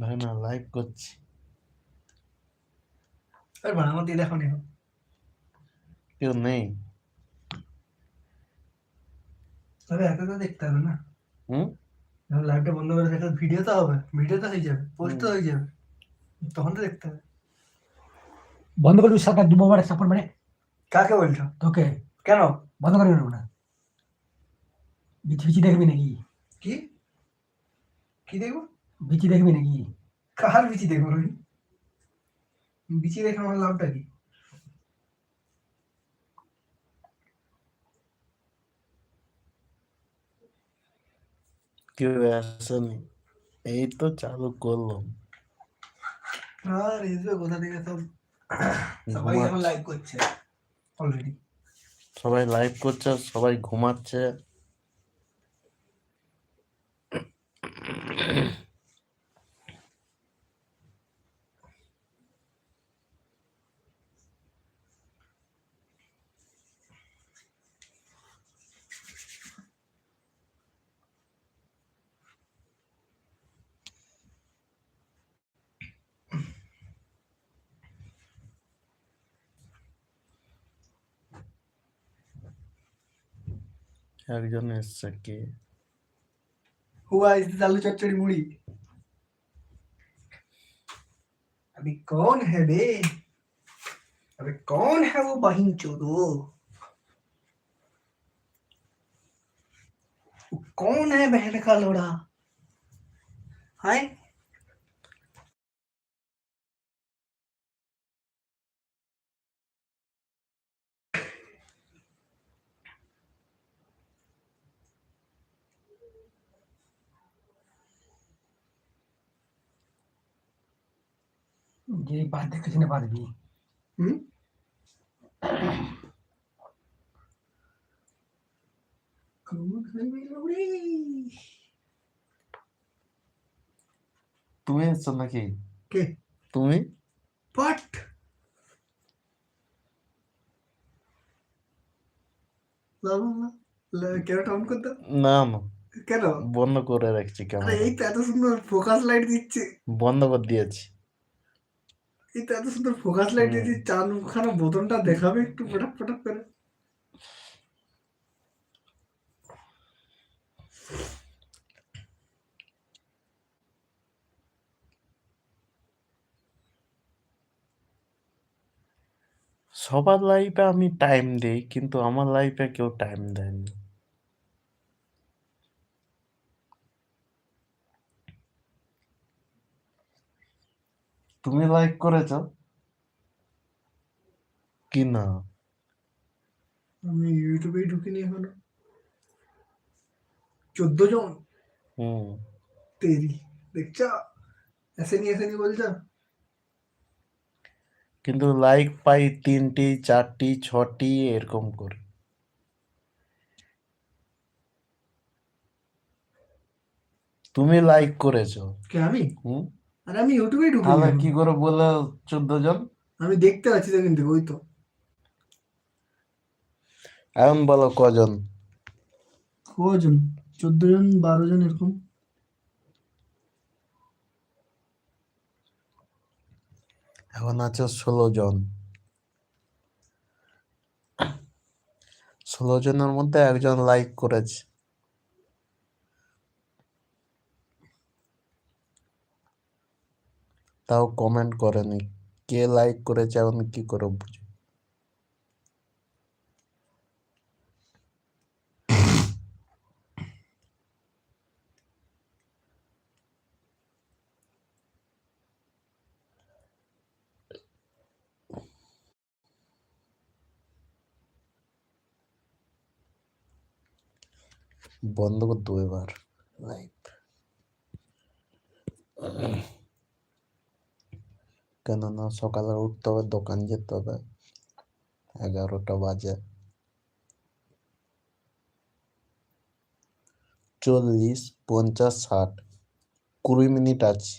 ভাই না লাইভ করছি। আর দিয়ে দেখো নিও কেউ নেই। তবে একা তো দেখতে হবে না। হুম? যখন লাইভটা বন্ধ করে একটা ভিডিও তো হবে ভিডিও তো হয়ে যাবে পোস্ট তো হয়ে যাবে। তখন তো দেখতে হবে। বন্ধ করবি সরকার দু মোবাইল সাপোর্ট মানে? কাকে বলছো? তোকে। কেন? বন্ধ করে দেবো না। বিচি বিচি দেখবি নাকি? কি? কি দেখব? বিচি দেখবি নাকি? কার বিচি দেখব আমি বিচি দেখে আমার লাভটা কি? কেউ আসেনি এই তো চালু করলাম। আর এসবে কোথা থেকে সব সবাই এখন লাইভ করছে অলরেডি সবাই লাইভ করছে সবাই ঘুমাচ্ছে। একজন এসছে কে हुआ इस आलू चटचड़ी मुड़ी अभी कौन है बे अबे कौन है वो बहिन चोदो वो कौन है बहन का लोड़ा हाय যে বাদ দেখেছি না পারবি হুম? তুমি এসছো নাকি? কে? তুমি? পট। কেন টাউন করতে? না না। কেন? বন্ধ করে রাখছি কেন? এই তো এত সুন্দর ফোকাস লাইট দিচ্ছে। বন্ধ করে দিয়েছি। এত সুন্দর ফোকাস লাইট বোতলটা দেখাবে একটু ফটাক ফটাক করে। সবার লাইফে আমি টাইম দিই কিন্তু আমার লাইফে কেউ টাইম দেয়নি। তুমি লাইক করেছ? কি না? আমি ইউটিউবেই ঢুকিনি এখনও। চোদ্দ জন। হুম। তেরি। দেখছ? এসেনি এসেনি বলছ? কিন্তু লাইক পাই তিনটি চারটি ছটি এরকম করে। তুমি লাইক করেছ। কে আমি? হুম। আরে আমি ইউটিউবেই ঢুকিনি তাহলে কি করে বলে চোদ্দ জন? আমি দেখতে পাচ্ছি তো কিন্তু ওই তো। এখন বলো কজন? কজন? চোদ্দ জন বারো জন এরকম। এখন আছে ষোলো জন। ষোলো জনের মধ্যে একজন লাইক করেছে। তাও কমেন্ট করেনি কে লাইক করেছে এখন কি করে বুঝব বন্ধ করে দেবো এবার। লাইভ কেননা সকালে উঠতে হবে দোকান যেতে হবে। এগারোটা বাজে। চল্লিশ পঞ্চাশ ষাট কুড়ি মিনিট আছে।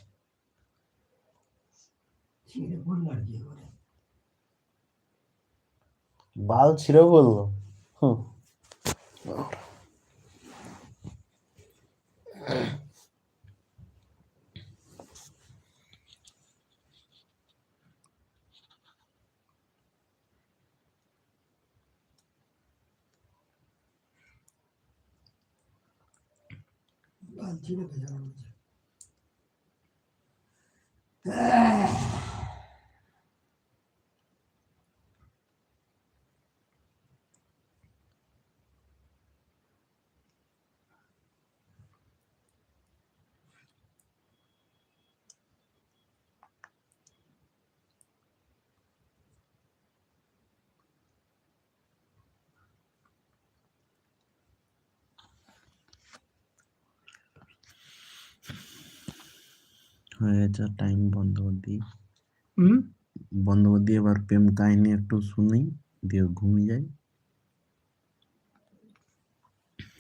বাল ছিঁড়ে বলল হুম। ছিঁড়ে তো যাবে বলছে হয়ে গেছে টাইম বন্ধ করে দিই হুম? বন্ধ দিয়ে এবার প্রেম কাহিনী একটু শুনি দিয়ে ঘুমিয়ে যাই।